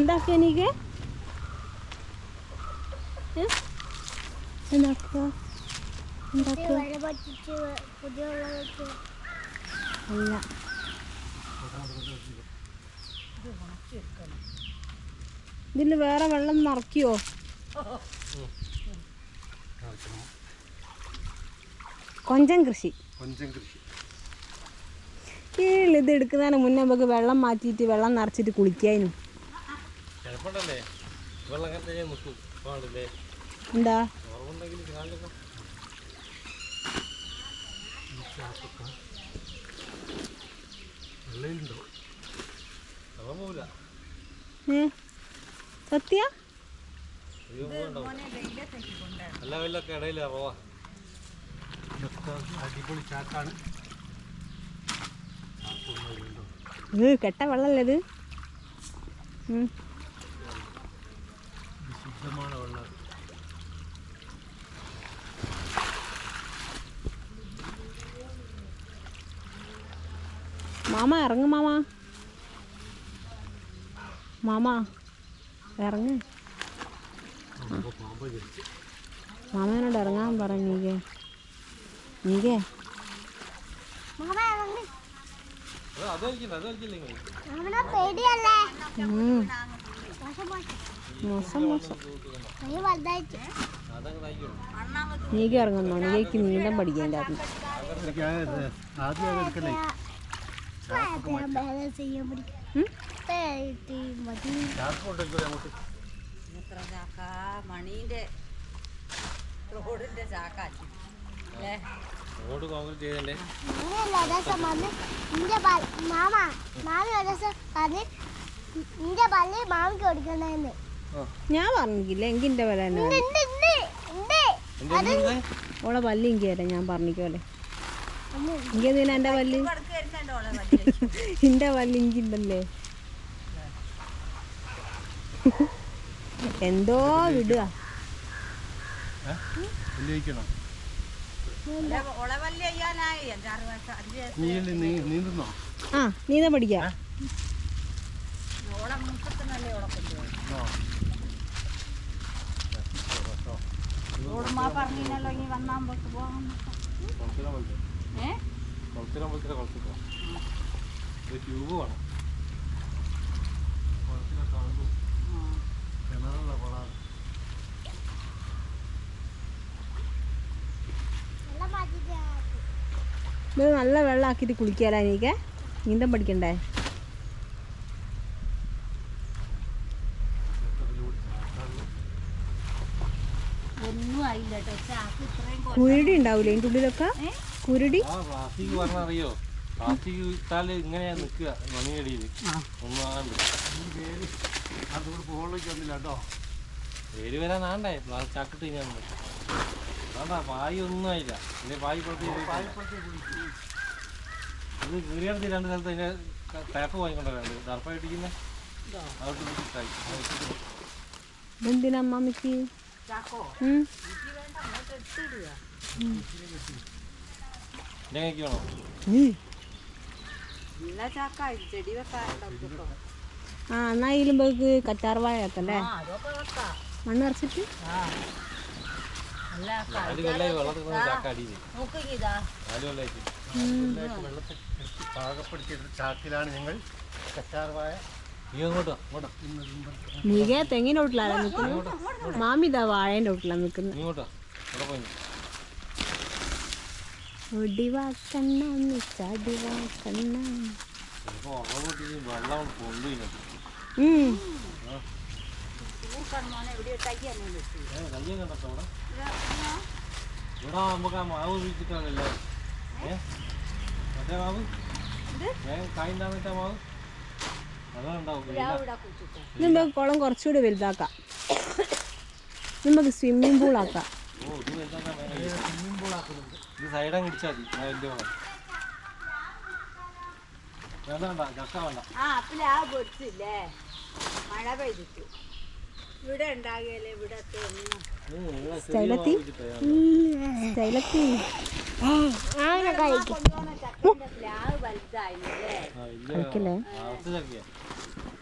എന്താക്കുക? എനിക്ക് എന്താക്കുക? എന്താക്കുക അല്ല. ഇതിൽ വേറെ വെള്ളം നിറക്കിയോ കൊഞ്ചം കൃഷി. കൊഞ്ചം കൃഷി. കീഴിൽ ഇത് എടുക്കുന്നതിന് മുന്നേ നമുക്ക് വെള്ളം മാറ്റിയിട്ട് വെള്ളം നിറച്ചിട്ട് കുളിക്കാനും ചിലപ്പോണ്ടല്ലേ വെള്ളം കണ്ടേ നിൽക്കും പാടില്ലേ എന്താ? സത്യ? അടിപൊളി ചാക്കാണ്. കെട്ട വെള്ളല്ലേ ഇത്? ഉം. ശുദ്ധமான വെള്ളം മാമ ഇറങ്ങ് മാമ മാമ ഇറങ്ങ് പാമ്പ് ജനിച്ചു മാമനോട് ഇറങ്ങാൻ പറ നീകെ നീകെ മാമ ഇറങ്ങി മോശം മോശം. മോശം മോശം നീ വലുതായിട്ട് അതങ്ങ് തായിക്കോളൂ നീക ഇറങ്ങുന്നോ നീകയ്ക്ക് നീന്തം പഠിക്കാൻ ആദ്യം അത് എടുക്കണ്ടേ ബാലൻസ് ചെയ്യാൻ പഠിക്കും ഉം? പേടി മതി ചാക്ക് കൊണ്ടെടുക്കൂല അങ്ങോട്ട് എത്ര ചാക്ക മണീന്റെ റോഡിന്റെ ചാക്കാക്കി അല്ലേ റോഡ് കോൺക്രീറ്റ് ചെയ്തല്ലേ? മാമ മാമി ഒരു ദിവസം പറഞ്ഞ് നിന്റെ പള്ളി മാമിക്ക് കൊടുക്കണെന്ന്. ഞാൻ പറഞ്ഞില്ല? എങ്കിൽ എന്റെ വില തന്നെ ഓളെ പല്ല് എനിക്ക് തരാം ഞാൻ പറഞ്ഞിക്കോലെ എനിക്കെന്തിനാ എന്റെ പല്ല് എന്റെ പല്ല് എനിക്കുണ്ടല്ലേ എന്തോ വിടുക ഉപയോഗിക്കണം ഓളെ വലിയ അയ്യാനായി. അഞ്ചാറ് വയസ്സ് അഞ്ച് നീ നീന്തുന്നോ ആ നീന്ത പഠിക്കാം? ഓളെ പറഞ്ഞല്ലോ ഇനി പോകാൻ ഏ? ട്യൂബ് വേണം. കിണറുള്ള കുളമാണ് വെള്ളം ആക്കിയിട്ട് ഇത് നല്ല വെള്ളമാക്കിയിട്ട് കുളിക്കാലോ എനിക്ക് നീന്തം പഠിക്കണ്ടേ ഒന്നും ആയില്ല കേട്ടോ ചാക്ക് ഇത്രയും കൊ- കുരുടി ഉണ്ടാവൂലേ? ഇതിന്റെ ഉള്ളിലൊക്കെ? കുരുടി? ആ പ്ലാസ്റ്റിക് പറഞ്ഞറിയോ പ്ലാസ്റ്റിക് ഇട്ടാൽ ഇങ്ങനെയാ നിൽക്കുക മണിയടിയിൽ ആ. ഒന്നും ആകണ്ട് അതുകൊണ്ട് മുകളിലേക്ക് വന്നില്ല കേട്ടോ. പേര് വരാൻ ആണ്ടേ പ്ലാസ്റ്റിക് ചാക്കിട്ട് ഞാൻ അതാ പായി ഒന്നും ആയില്ല. പിന്നെ പായി പുറത്ത് ഇത് കീറിയടത്ത് രണ്ട് സ്ഥലത്ത് അതിന്റെ അമ്മാമ്മക്ക് ചാക്കോ? ആ എന്നാ ഇതിലുമ്പോക്ക് കറ്റാർവാഴ ആക്കല്ലേ ആ അതൊക്കെ വെക്കാം മണ്ണ് നിറച്ചിട്ട് ചാക്കിലാണ് ഞങ്ങൾ. നീക തെങ്ങിന്റെ വീട്ടിലാണ് നിൽക്കുന്നത് മാമിതാ വാഴേന്റെ വീട്ടിലാണ് നിൽക്കുന്നത് നീ ഇങ്ങോട്ടോ ഇവിടെ പോയി ഒടിവാക്കണ്ണ ചടിവാക്കണ്ണ ചിലപ്പോൾ ഉറവ് പൊട്ടി വെള്ളം കൊണ്ടുപോയി ഉം. മോനെ എവിടെ ഇട്ടാക്കി നമുക്ക് കുളം കുറച്ചുകൂടി വലുതാക്കാം. നമുക്ക് സ്വിമ്മിംഗ് പൂൾ ആക്കാം. സ്വിമ്മിംഗ് പൂൾ ആക്കുന്നുണ്ട് ഇത് ഇടിച്ചാൽ മതി. വേണ്ട വേണ്ട ചക്ക വേണ്ട. ആ പൊടിച്ചില്ലേ? മഴ പെയ്തിട്ട്. ഇവിടെ ഉണ്ടാകിയല്ലേ ഇവിടെ പ്ലാവ് വലുതായില്ലേ?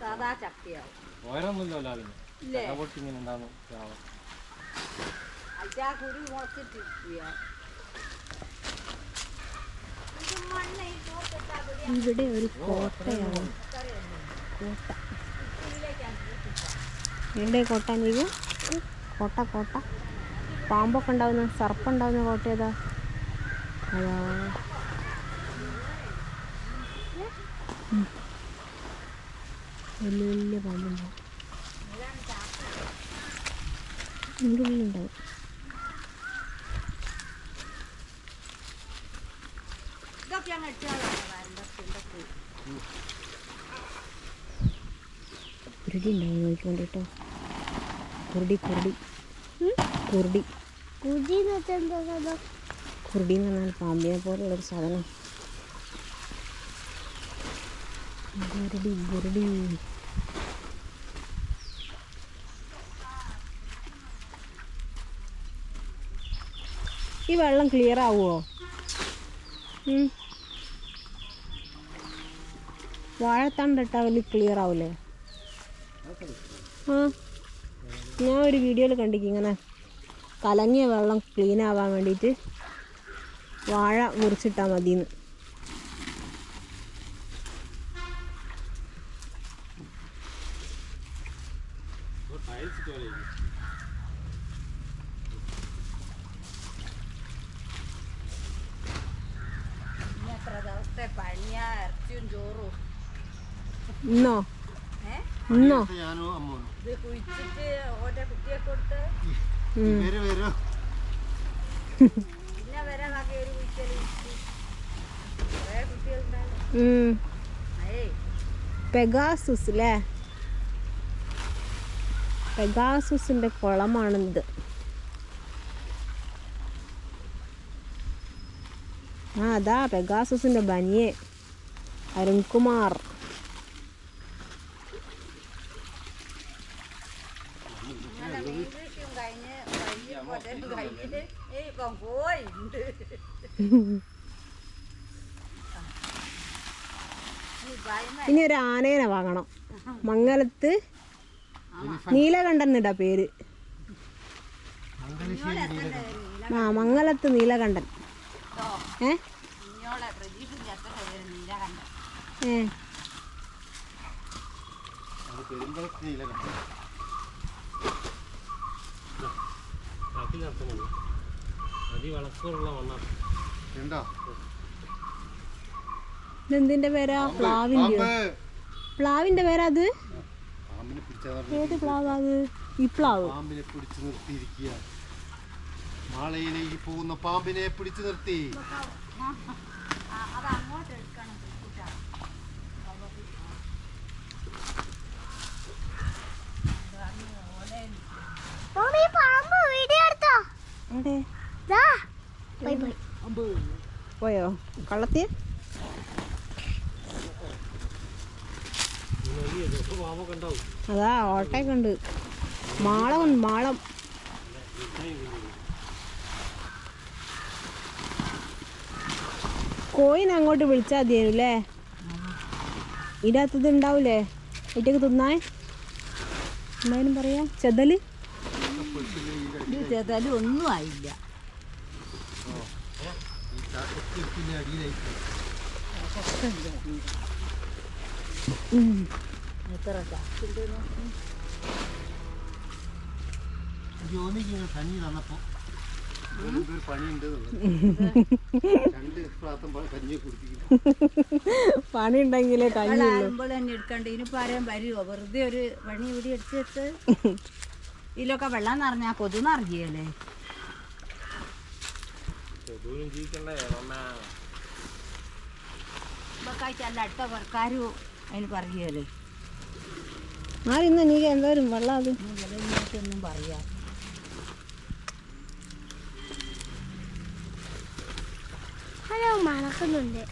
സാധാ ചക്കയാവും ഇങ്ങനെ ഉണ്ടാകുന്നു കുരു മുളച്ചിട്ടിരിക്കുക ഇവിടെ ഒരു കോട്ടയാണ്. കോട്ട. എവിടെ കോട്ട നീ കോട്ട കോട്ട. പാമ്പൊക്കെ ഉണ്ടാവുന്ന സർപ്പുണ്ടാവുന്ന കോട്ട ഏതാ? അതാ. വലിയ വലിയ പാമ്പുണ്ടാവും. ഉള്ളിലുണ്ടാവും. കുരുടി ഉണ്ടാവും കേട്ടോ കുരുടി കുരുടി. കുരുടി. എന്ന് വെച്ചാൽ എന്താ സാധനം കുരുടി എന്ന് പറഞ്ഞാൽ പാമ്പിനെ പോലുള്ളൊരു സാധനം. കുരുടി കുരുടി. ഈ വെള്ളം ക്ലിയർ ആവുമോ ഉം. അവൽ ക്ലിയർ ആവില്ലേ ആ ഞാൻ ഒരു വീഡിയോയിൽ കണ്ടിക്ക് ഇങ്ങനെ കലങ്ങിയ വെള്ളം ക്ലീൻ ആവാൻ വേണ്ടിയിട്ട് വാഴ മുറിച്ചിട്ടാൽ മതിയെന്ന് ഇന്നോ No. ഇന്നോ ഞാനും അമ്മോനും. ഉം. വരും പെഗാസുസ് അല്ലേ പെഗാസുസിന്റെ കുളമാണിത്. ആ അതാ പെഗാസുസിന്റെ ബനിയെ അരുൺകുമാർ. ഇനി ഒരു ആനേനെ വാങ്ങണം മംഗലത്ത് നീലകണ്ഠൻ എന്നിട്ടാ പേര് ആ മംഗലത്ത് നീലകണ്ഠൻ ഏ ഏ നീലകണ്ഠൻ കാട്ടിൽ അതി വളക്കൂറുള്ള മണ്ണാണ് ഉണ്ടോ ഇതെന്തിന്റെ പേരാ? പ്ലാവിന്റെ പ്ലാവിന്റെ പേരാ അത്? ഏത് പ്ലാവാ അത്? ഈ പ്ലാവ്. പാമ്പിനെ പിടിച്ചു നിർത്തിയിരിക്കുക മാളയിലേക്ക് പോകുന്ന പാമ്പിനെ പിടിച്ചു നിർത്തി അത് അങ്ങോട്ട് എടുക്കണം കൂട്ടാ മമ്മി പാമ്പ് വീഡിയോ എടുത്തോ എവിടെ ദാ പോയി ഉണ്ടാവും അതാ ഓട്ടയൊക്കെ ഉണ്ട്. മാളം മാളം. കോയിനെ അങ്ങോട്ട് വിളിച്ചാൽ മതിയായിരുന്നു അല്ലേ? ഇതിനകത്തത് ഉണ്ടാവൂലേ? ഏറ്റക്ക് തിന്നാൻ? എന്തായാലും പറയാം. ചെതൽ? ചെതാലും ഒന്നും ആയില്ല. ജോലിക്ക് കഞ്ഞി തന്നപ്പോ പണി ഉണ്ടെങ്കിലേ കഴിഞ്ഞു തന്നെ എടുക്കണ്ട. ഇനി പറയാൻ വരുമോ വെറുതെ ഒരു പണി ഇവിടെ എടുത്തിട്ട് ഇതിലൊക്കെ വെള്ളം നിറഞ്ഞാൽ കൊതു നിറഞ്ഞല്ലേ? അടുത്ത വർക്കാരും അതിന് പറയുകയല്ലേ? ആരിന്ന് നീ എന്തോരും വെള്ളം അത്? ഒന്നും പറയാ. മണക്കുന്നുണ്ട്.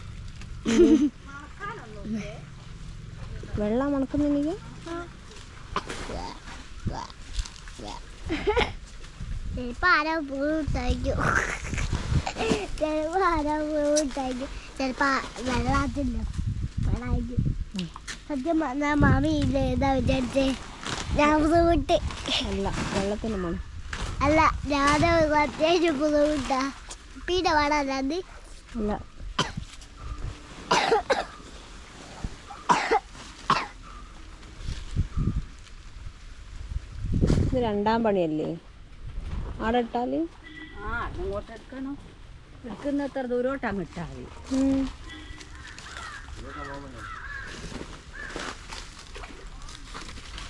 വെള്ളം മണക്കുന്ന നീ ചിലപ്പോ ആരോ പൂട്ടായിരിക്കും ചിലപ്പോ ആരോ പൂട്ടായിരിക്കും ചിലപ്പോ വെള്ളത്തില്ല വെള്ളമായിരിക്കും. സത്യം പറഞ്ഞാൽ മാമി ഇത് ഏതാ വിചാരിച്ചേ? ഞാൻ ബുദ്ധിമുട്ട്. അല്ല വെള്ളത്തിന്റെ മണം. അല്ല ഞാൻ അത്യാവശ്യം ബുദ്ധിമുട്ടാ. പിന്നെ അത് അല്ല. ഇത് രണ്ടാം പണിയല്ലേ? ഇട്ടാൽ ആ അങ്ങോട്ട് എടുക്കണോ. എടുക്കുന്ന എത്ര ദൂരോട്ട് അങ്ങ് ഇട്ടാൽ മതി.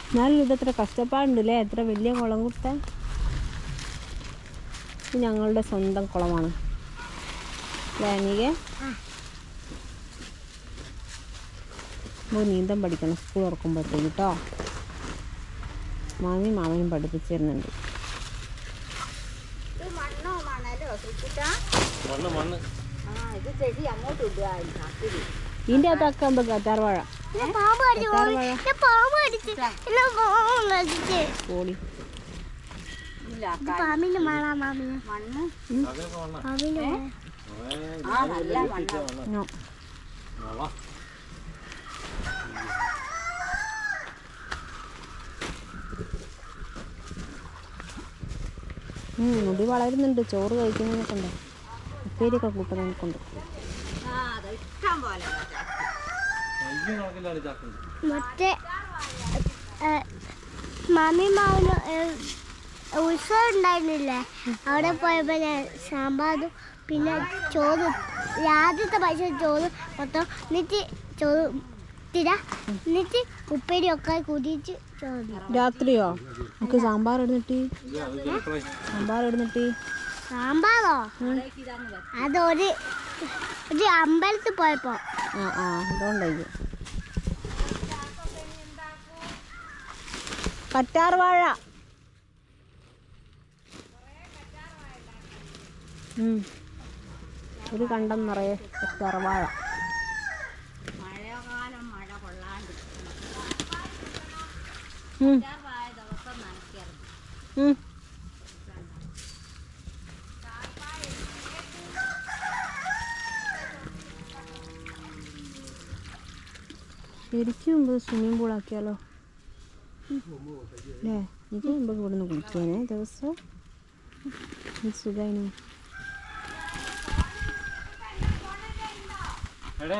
എന്നാലും ഇതത്ര കഷ്ടപ്പാടുണ്ടല്ലേ? എത്ര വലിയ കുളം ഇത് ഞങ്ങളുടെ സ്വന്തം കുളമാണ്. ലാനിക നീന്തം പഠിക്കണം. സ്കൂൾ തുറക്കുമ്പോഴത്തേക്ക് കേട്ടോ മാമി മാമനും പഠിപ്പിച്ചു തരുന്നുണ്ട് ഇത് മണ്ണോ മണലോ സുച്ചിട്ടാ മണ്ണ് മണ്ണ് ആ ഇത് ചെടി അങ്ങോട്ട് ഇടുക ഇതിന്റെ അകത്തൊക്കെ ആകുമ്പോൾ കറ്റാർ വാഴ എന്നെ പാമ്പ് കടിച്ചു കറ്റാർ മാമി. വാഴ എന്നെ പാമ്പ് കടിച്ചു എന്നെ പാമ്പ് കടിച്ച് പോളി ഇല്ല ഇത് പാമ്പിന്റെ മണാ മാമിന് മണ്ണ് അതൊക്കെ മണ്ണ പാമ്പിന്റെ മണം. ആ നല്ല മണ്ണ മുടി വളരുന്നുണ്ട്. ചോറ് കഴിക്കുന്നതിനൊക്കെ ഉപ്പേരിയൊക്കെ കൂട്ടുന്നതിനൊക്കെ മറ്റേ ഏ, മാമി മാവിന് ഉത്സവം ഉണ്ടായിരുന്നില്ലേ? അവിടെ പോയപ്പോ ഞാൻ സാമ്പാറും പിന്നെ ചോറ് ആദ്യത്തെ പൈസ ചോറ് മൊത്തം. എന്നിട്ട് ചോറ് തിര എന്നിട്ട് ഉപ്പേരിയൊക്കെ കുതിച്ച് രാത്രിയോ? നമുക്ക് സാമ്പാർ ഇടുന്നിട്ട് സാമ്പാർ ഇടുന്നിട്ട് സാമ്പാറോ? അതൊരു ഒരു അമ്പലത്തിൽ പോയപ്പോ. ആ ആ അതുകൊണ്ടായി കറ്റാർ വാഴ. ഒരു കണ്ടം നിറയെ കറ്റാർ വാഴ. ശരിക്കും സ്വിമ്മിംഗ് പൂൾ ആക്കിയാലോ? അല്ലേ എനിക്ക് മുമ്പ് ഇവിടെ നിന്ന് കുളിക്കാനേ ദിവസം. സുഖമായിരുന്നു എടേ.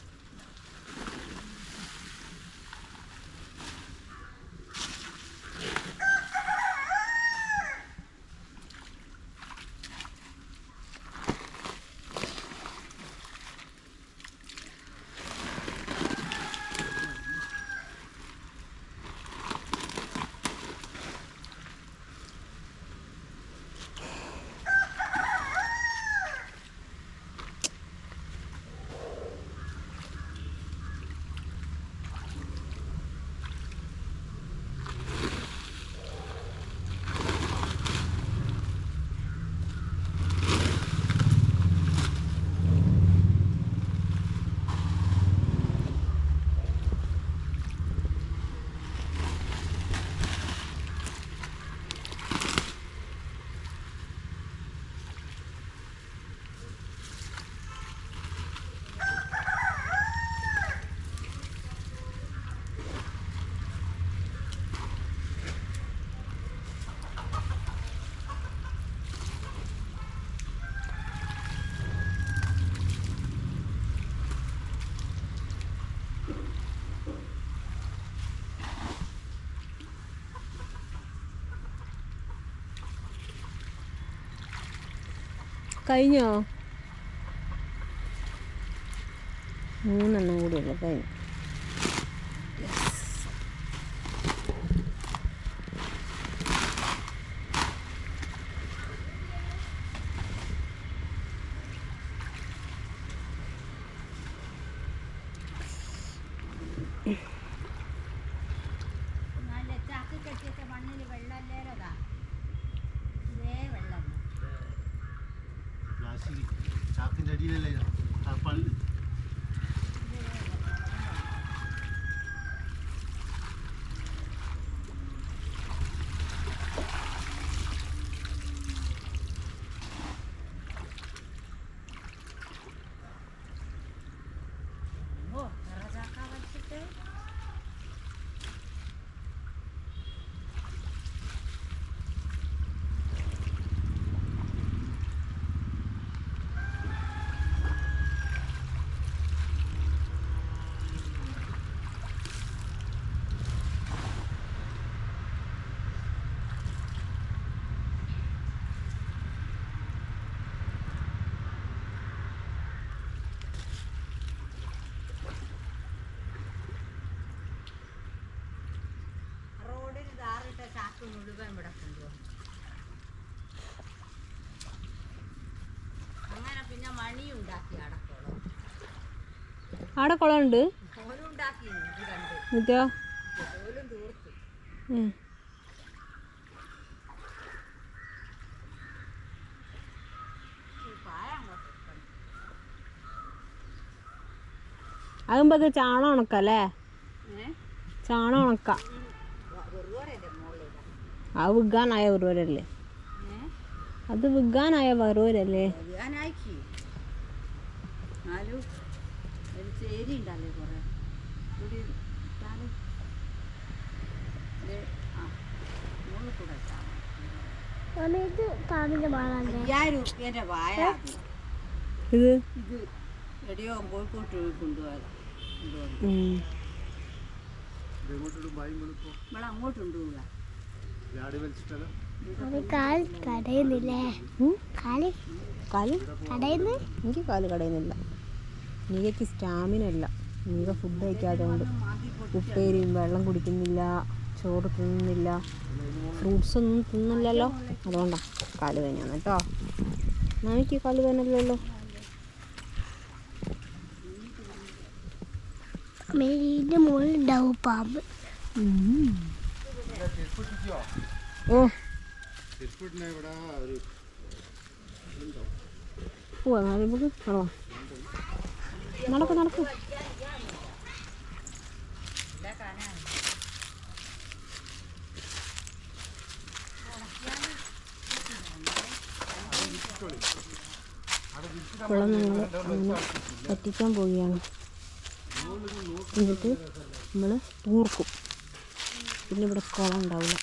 കഴിഞ്ഞോ? മൂന്നെണ്ണം കൂടിയുള്ളു കഴിഞ്ഞു നല്ല ചാക്ക് കെട്ടിയൊക്കെ മണ്ണിൽ വെള്ളമല്ലേലതാ ഇതേ വെള്ളം പ്ലാസ്റ്റിക് ചാക്കിന്റെ അടിയിലല്ലേ tarpaulin. ചപ്പ് മുഴുവൻ ഇവിടെ അങ്ങനെ പിന്നെ മണി ഉണ്ടാക്കി അടക്കോളം ആടെ ഉണ്ട് അതുമ്പോ ഉണ്ടാക്കി ഇത് കണ്ട് എന്നിട്ടോ ഓലും തീർത്തു ഉം. പായം ആകുമ്പോൾ അത് ചാണം ഉണക്കല്ലേ ചാണ ഉണക്കാം. ആ വിൽക്കാനായ ഒരുവരല്ലേ അത് വിൽക്കാനായ ഇട്ടാൽ ഇത് കോഴിക്കോട്ട് കൊണ്ടുപോകും ഉം. എനിക്ക് കാൽ കടയുന്നില്ല. സ്റ്റാമിന ഇല്ല നീക ഫുഡ് കഴിക്കാത്തതുകൊണ്ട്. ഉപ്പേരിയും വെള്ളം കുടിക്കുന്നില്ല ചോറ് തിന്നുന്നില്ല. ഫ്രൂട്ട്സ് ഒന്നും തിന്നില്ലല്ലോ അതുകൊണ്ടാ കാൽ വേനയാണ് കേട്ടോ. നമുക്ക് കാൽ വേനല്ലോ മെയിന്റെ മുകളിൽ ഉണ്ടാവും പാമ്പ്. ഓ. പോവാ നാളെ നമുക്ക് നടവാ നടക്ക് നടക്ക്. കുളം ഞങ്ങൾ അങ്ങനെ പറ്റിക്കാൻ പോവുകയാണ്. എന്നിട്ട് നമ്മൾ തൂർക്കും പിന്നെ ഇവിടെ കുളം ഉണ്ടാവില്ല.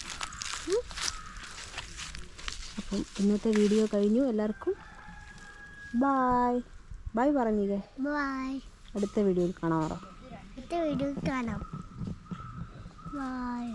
അപ്പം ഇന്നത്തെ വീഡിയോ കഴിഞ്ഞു. എല്ലാവർക്കും ബായ് ബായ് പറഞ്ഞില്ലേ? ബായ് അടുത്ത വീഡിയോയിൽ കാണാറോ അടുത്ത വീഡിയോയിൽ കാണാം. ബൈ